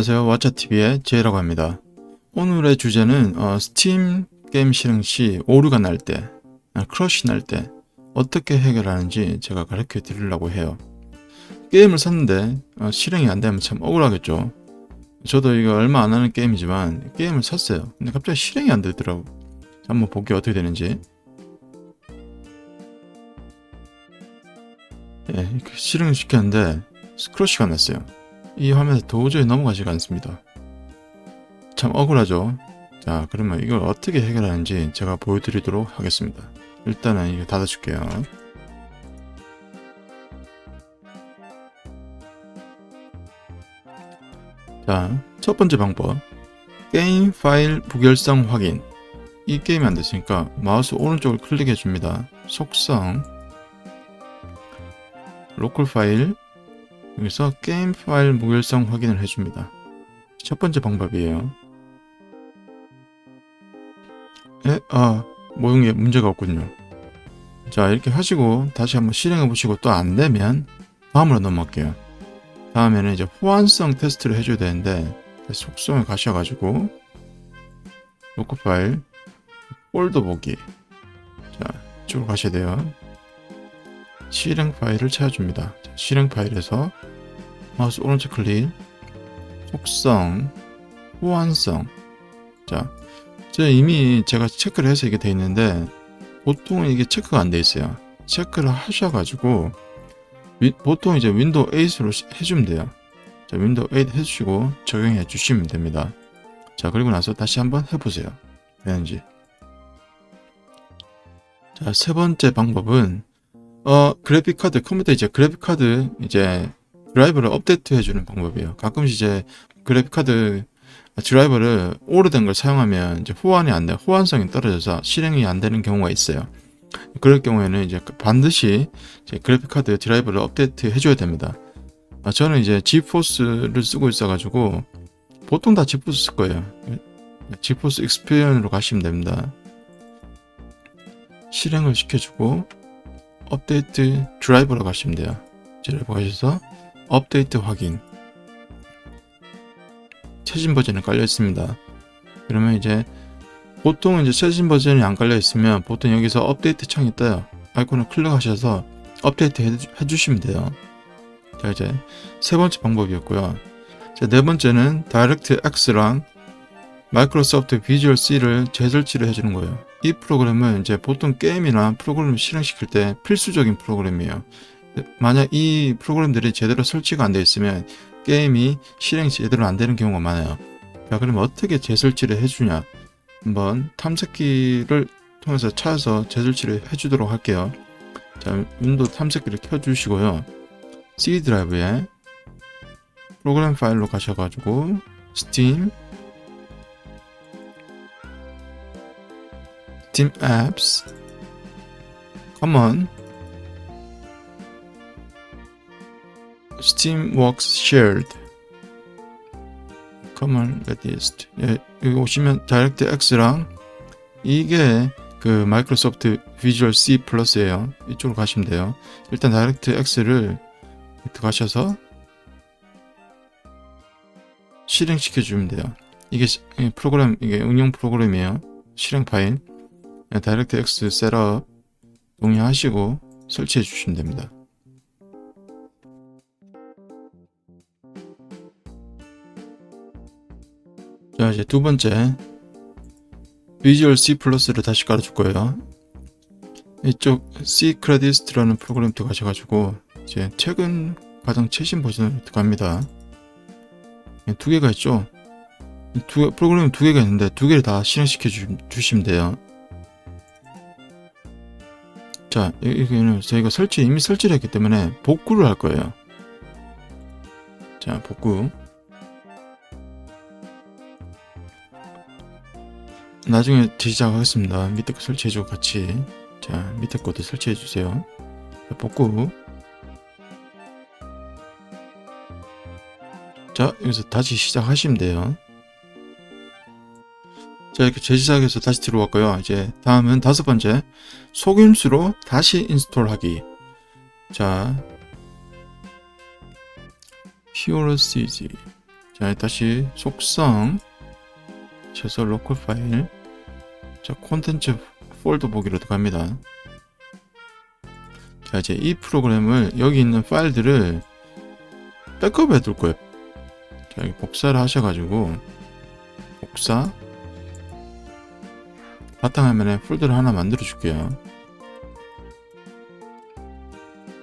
안녕하세요. 왓챠TV의 제이라고 합니다. 오늘의 주제는 어, 스팀 게임 실행 시 오류가 날 때, 아, 크러쉬 날 때 어떻게 해결하는지 제가 가르쳐 드리려고 해요. 게임을 샀는데 어, 실행이 안 되면 참 억울하겠죠. 저도 이거 얼마 안 하는 게임이지만 게임을 샀어요. 근데 갑자기 실행이 안 되더라고. 한번 볼게요 어떻게 되는지. 예, 이렇게 실행을 시켰는데 크러쉬가 났어요. 이 화면에 도저히 넘어가지가 않습니다. 참 억울하죠. 자, 그러면 이걸 어떻게 해결하는지 제가 보여드리도록 하겠습니다. 일단은 이거 닫아줄게요. 자, 첫 번째 방법. 게임 파일 무결성 확인. 이 게임이 안 됐으니까 마우스 오른쪽을 클릭해 줍니다. 속성, 로컬 파일, 여기서 게임 파일 무결성 확인을 해줍니다. 첫 번째 방법이에요. 예? 아, 모형에 문제가 없군요. 자, 이렇게 하시고 다시 한번 실행해 보시고 또 안 되면 다음으로 넘어갈게요. 다음에는 이제 호환성 테스트를 해줘야 되는데 속성에 가셔가지고 로컬 파일 폴더 보기 자, 이쪽으로 가셔야 돼요. 실행 파일을 찾아줍니다. 자, 실행 파일에서 마우스 오른쪽 클릭, 속성, 호환성. 자, 저 이미 제가 체크를 해서 이게 돼 있는데 보통 이게 체크가 안 돼 있어요. 체크를 하셔가지고 위- 보통 이제 윈도우 8으로 해주면 돼요. 자, 윈도우 8 해주시고 적용해 주시면 됩니다. 자, 그리고 나서 다시 한번 해보세요. 되는지. 자, 세 번째 방법은 어, 그래픽 카드, 컴퓨터 이제 그래픽 카드 이제 드라이버를 업데이트 해주는 방법이에요. 가끔씩 이제 그래픽 카드 드라이버를 오래된 걸 사용하면 이제 호환이 안 돼, 호환성이 떨어져서 실행이 안 되는 경우가 있어요. 그럴 경우에는 이제 반드시 이제 그래픽 카드 드라이버를 업데이트 해줘야 됩니다. 아, 저는 이제 지포스를 쓰고 있어가지고 보통 다 지포스 쓸 거예요. 지포스 익스피리언으로 가시면 됩니다. 실행을 시켜주고 업데이트 드라이버로 가시면 돼요. 드라이버 가셔서 업데이트 확인. 최신 버전이 깔려 있습니다. 그러면 이제 보통 이제 최신 버전이 안 깔려 있으면 보통 여기서 업데이트 창이 떠요. 아이콘을 클릭하셔서 업데이트 해, 해주시면 돼요. 자 이제 세 번째 방법이었고요. 자, 네 번째는 다이렉트 X랑 마이크로소프트 비주얼 C를 재설치를 해주는 거예요. 이 프로그램은 이제 보통 게임이나 프로그램을 실행시킬 때 필수적인 프로그램이에요. 만약 이 프로그램들이 제대로 설치가 안 되어 있으면 게임이 실행이 제대로 안 되는 경우가 많아요. 자, 그러면 어떻게 재설치를 해주냐? 한번 탐색기를 통해서 찾아서 재설치를 해주도록 할게요. 자, 윈도우 탐색기를 켜주시고요. C 드라이브에 프로그램 파일로 가셔가지고 스팀 스팀 앱스 common Steamworks Shared. Common latest 예, 여기 오시면 다이렉트 X랑 이게 그 마이크로소프트 비주얼 C 플러스예요. 이쪽으로 가시면 돼요. 일단 다이렉트 X를 가셔서 실행시켜 주면 돼요. 이게 시- 이 프로그램 이게 응용 프로그램이에요. 실행 파일 예, 다이렉트 X 셋업 동의하시고 설치해 주시면 됩니다 자 이제 두 번째 비주얼 C 플러스를 다시 깔아줄 거예요. 이쪽 C 크레디스트라는 프로그램 들어가셔가지고 이제 최근 가장 최신 버전을 들어갑니다. 예, 두 개가 있죠. 이두 프로그램 두 개가 있는데 두 개를 다 실행시켜 주, 주시면 돼요. 자 여기는 저희가 설치 이미 설치를 했기 때문에 복구를 할 거예요. 자 복구. 나중에 제작하겠습니다. 밑에 거 설치해주고 같이. 자, 밑에 것도 설치해주세요. 자, 복구. 자, 여기서 다시 시작하시면 돼요. 자, 이렇게 재시작해서 다시 들어왔고요. 이제 다음은 다섯 번째. 속임수로 다시 인스톨하기. 자, 히어로 시지. 자, 다시 속성 최소 로컬 파일 자, 콘텐츠 폴더 보기로 들어갑니다. 자, 이제 이 프로그램을 여기 있는 파일들을 백업해 둘 거예요. 자, 여기 복사를 하셔가지고 복사 바탕화면에 폴더를 하나 만들어 줄게요.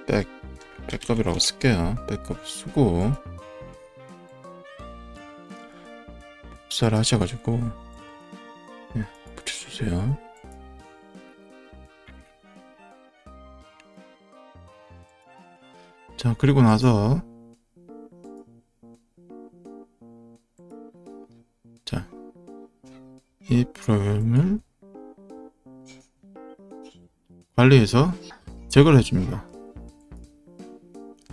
백 백업이라고 쓸게요. 백업 쓰고 복사를 하셔가지고 예, 붙여주세요. 자 그리고 나서 관리해서 제거를 해줍니다.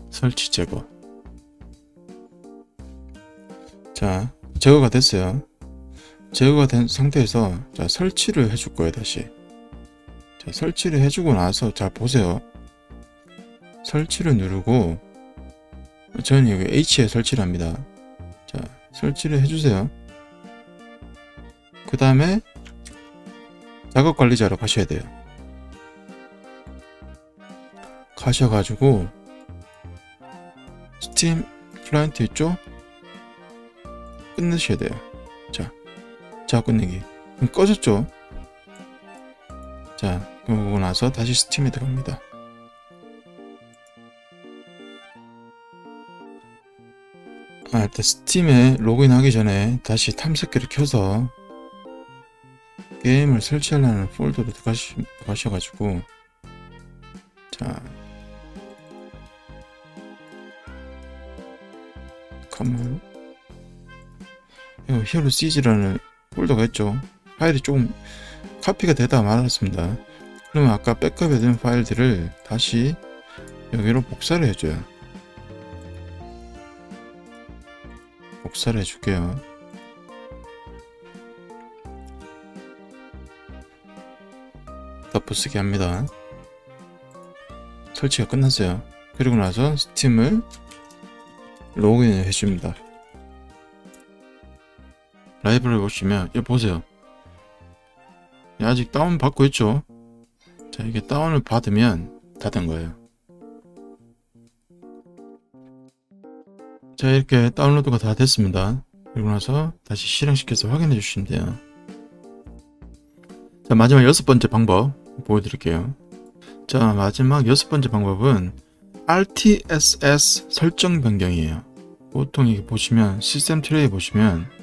설치 제거. 자, 제거가 됐어요. 제거가 된 상태에서 자, 설치를 해줄 거예요, 다시. 자, 설치를 해주고 나서 자, 보세요. 설치를 누르고 저는 여기 H에 설치를 합니다. 자, 설치를 해주세요. 그 다음에 작업 관리자로 가셔야 돼요. 가셔가지고 스팀 클라이언트 있죠? 끝내셔야 돼요. 자, 자 끝내기. 그럼 꺼졌죠? 자, 그러고 나서 다시 스팀에 들어갑니다. 아, 일단 스팀에 로그인하기 전에 다시 탐색기를 켜서 게임을 설치하려는 폴더로 들어가시, 들어가셔가지고 자 히어로 시즈라는 폴더가 있죠. 파일이 조금 카피가 되다 말았습니다. 그러면 아까 백업에 든 파일들을 다시 여기로 복사를 해줘요. 복사를 해줄게요. 덮어쓰기 합니다. 설치가 끝났어요. 그리고 나서 스팀을 로그인을 해줍니다 라이브를 보시면 여기 보세요. 아직 다운 받고 있죠? 자 이게 다운을 받으면 다 된 거예요. 자 이렇게 다운로드가 다 됐습니다. 그리고 나서 다시 실행시켜서 확인해 주시면 돼요. 자 마지막 여섯 번째 방법 보여드릴게요. 자 마지막 여섯 번째 방법은 RTSS 설정 변경이에요. 보통 이게 보시면 시스템 트레이 보시면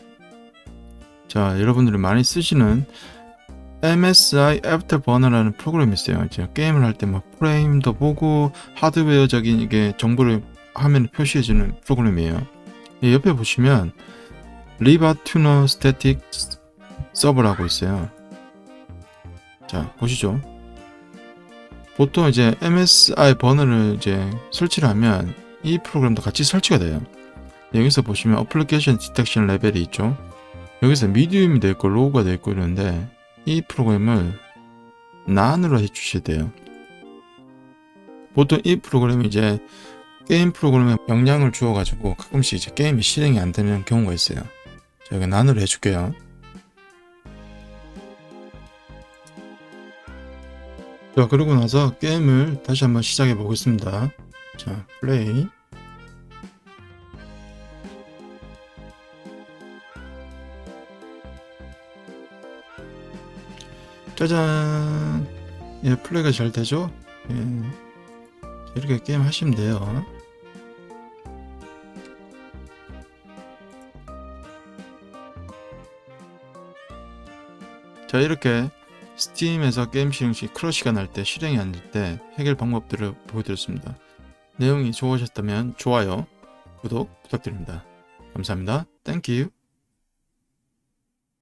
자 여러분들이 많이 쓰시는 MSI 애프터버너라는 프로그램이 있어요. 이제 게임을 할 때 막 프레임도 보고 하드웨어적인 이게 정보를 화면에 표시해주는 프로그램이에요. 이 옆에 보시면 리바 튜너 스태틱 서버라고 있어요. 자 보시죠. 보통 이제 MSI 버너를 이제 설치를 하면 이 프로그램도 같이 설치가 돼요. 여기서 보시면 어플리케이션 디텍션 레벨이 있죠. 여기서 미디움이 되어 있고 로우가 되어 있고 이러는데 이 프로그램을 난으로 해주셔야 돼요. 보통 이 프로그램이 이제 게임 프로그램에 영향을 주어가지고 가끔씩 이제 게임이 실행이 안 되는 경우가 있어요. 자, 여기 난으로 해줄게요. 자, 그러고 나서 게임을 다시 한번 시작해 보겠습니다. 자, 플레이. 짜잔. 예 플레이가 잘 되죠? 예. 이렇게 게임 하시면 돼요. 자 이렇게 스팀에서 게임 실행 시 크러쉬가 날 때 실행이 안 될 때 해결 방법들을 보여드렸습니다. 내용이 좋으셨다면 좋아요 구독 부탁드립니다. 감사합니다. 땡큐